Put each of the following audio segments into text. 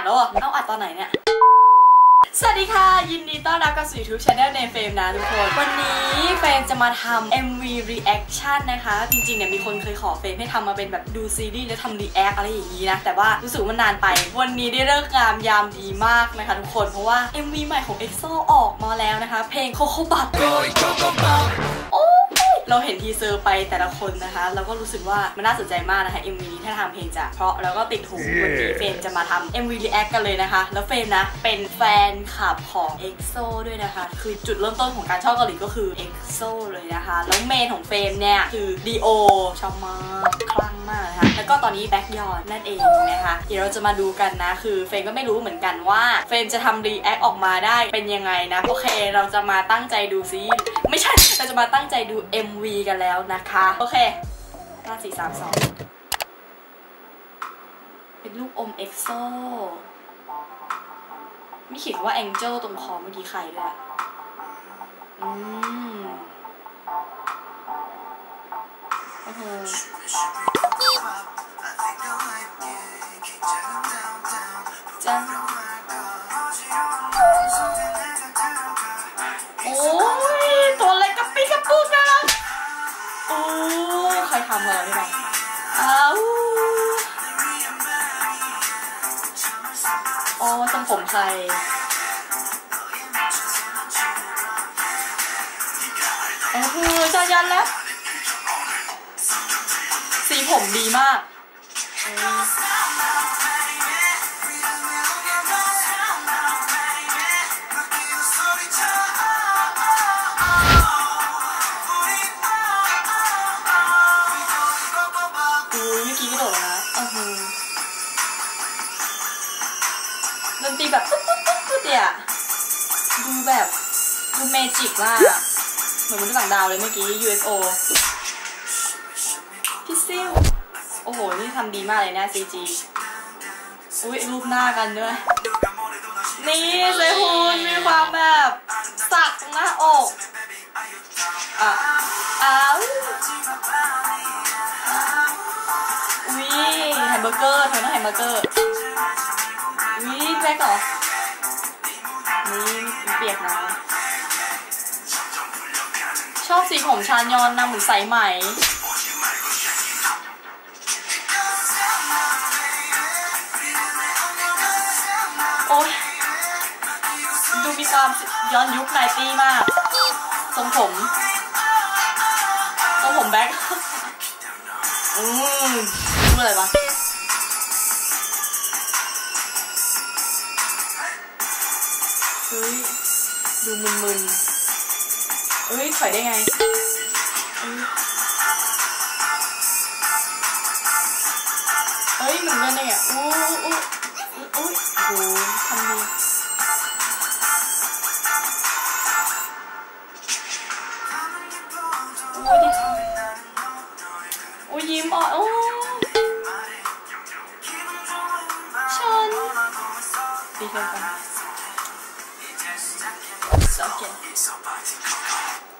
ดแล้วเหรอเอาอัดตอนไหนเนี่ย สวัสดีค่ะ ยินดีต้อนรับกับสู่ YouTube Channel ในเฟรมนะทุกคน วันนี้เฟรมจะมาทำ MV reaction นะคะ จริงๆเนี่ยมีคนเคยขอเฟรมให้ทำมาเป็นแบบดูซีรีส์แล้วทำ react อะไรอย่างนี้นะ แต่ว่ารู้สึกมันนานไป วันนี้ได้เลิกงามยามดีมากนะคะทุกคน เพราะว่า MV ใหม่ของ EXO ออกมาแล้วนะคะ เพลง Coco b u t โอ้ย เราเห็นทีเซอร์ไปแต่ละคนนะคะ เราก็รู้สึกว่ามันน่าสนใจมากนะคะ MV นี้ถ้าทางเพลงจะเพราะแล้วก็ติดหูวันนี้เฟรมจะมาทำ MV react กันเลยนะคะ แล้วเฟรมนะเป็นแฟนคลับของ EXO ด้วยนะคะ คือจุดเริ่มต้นของการชอบเกาหลีก็คือ EXO เลยนะคะ แล้วเมนของเฟรมเนี่ยคือ D.O ชอบมากคลั่งมากนะคะ แล้วก็ตอนนี้แบ็กยอดนั่นเองนะคะ เดี๋ยวเราจะมาดูกันนะ คือเฟรมก็ไม่รู้เหมือนกันว่าเฟรมจะทำ react ออกมาได้เป็นยังไงนะ โอเค เราจะมาตั้งใจดูซิ ไม่ใช่ เราจะมาตั้งใจดู MV กันแล้วนะคะ โอเคห้าสี่สามสองเป็นลูกอมเอ็กโซไม่เขียนว่าแองเจิลตรงคอเมื่อกี้ใครด้วยอะอืมโอ้โห ใครทำอะไรไม่รู้อ้าวอ๋อทรงผมใครโอ้โหจายันแล้ว สีผมดีมาก อุ้ยเมื่อกี้กระโดดนะโอ้โหดนตรีแบบปุ๊บปุ๊บปุ๊บปุ๊บเนี่ยดูแบบดูเมจิกมากเหมือนมนุษย์ต่างดาวเลยเมื่อกี้ UFO พี่ซิลโอ้โห นี่ทำดีมากเลยนะ CG อุ้ยรูปหน้ากันด้วย นี่เซฮุนมีความแบบ สักตรงหน้าอก อะ เบอร์เกอร์เธอต้องแฮมเบอร์เกอร์อุ้ยแจ็คเหรอนี่เปียกนะ ชอบสีผมชานยอนนะเหมือนสายไหมโอ้ยดูมีความย้อนยุคไนตี้มากทรงผมทรงผมแบ็คอืมพูดอะไรวะ ดูมึนๆเอ้ยถอยได้ไงเอ้ยเอ้ยมันเล่นได้ไงอู้อู้อู้อู้โอ้โหทำดีโอ้ยดิโอ้ยยิ้มอ่อนโอ้ฉันดีเท่ากัน โอเค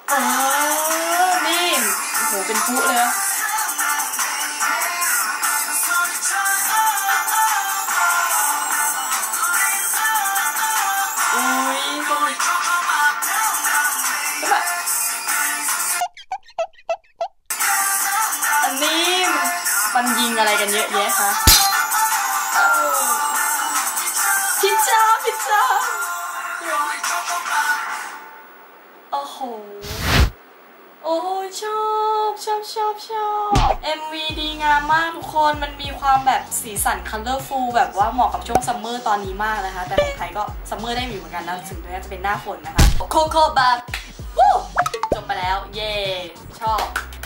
เออนี่โอ้โหเป็นผู้เลยอันนี้มันยิงอะไรกันเยอะแยะคะ โอ้ยชอบชอบชอบชอบ MV ดีงามมากทุกคนมันมีความแบบสีสัน colorful แบบว่าเหมาะกับช่วงซัมเมอร์ตอนนี้มากนะคะ แต่ของไทยก็ซัมเมอร์ได้อยู่เหมือนกันนะถึงแม้จะเป็นหน้าฝนนะคะ โคโค่บาร์จบไปแล้ว เย่ชอบ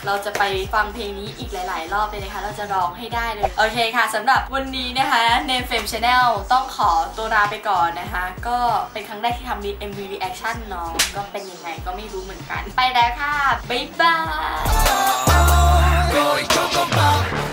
เราจะไปฟังเพลงนี้อีกหลาย ๆ รอบเลยนะคะ เราจะร้องให้ได้เลย โอเคค่ะสำหรับวันนี้นะคะในมเฟมชาแนลต้องขอตัวลาไปก่อนนะคะ ก็เป็นครั้งแรกที่ทำ MV reaction เนาะก็เป็นยังไงก็ไม่รู้เหมือนกัน ไปแล้วค่ะ บ๊ายบาย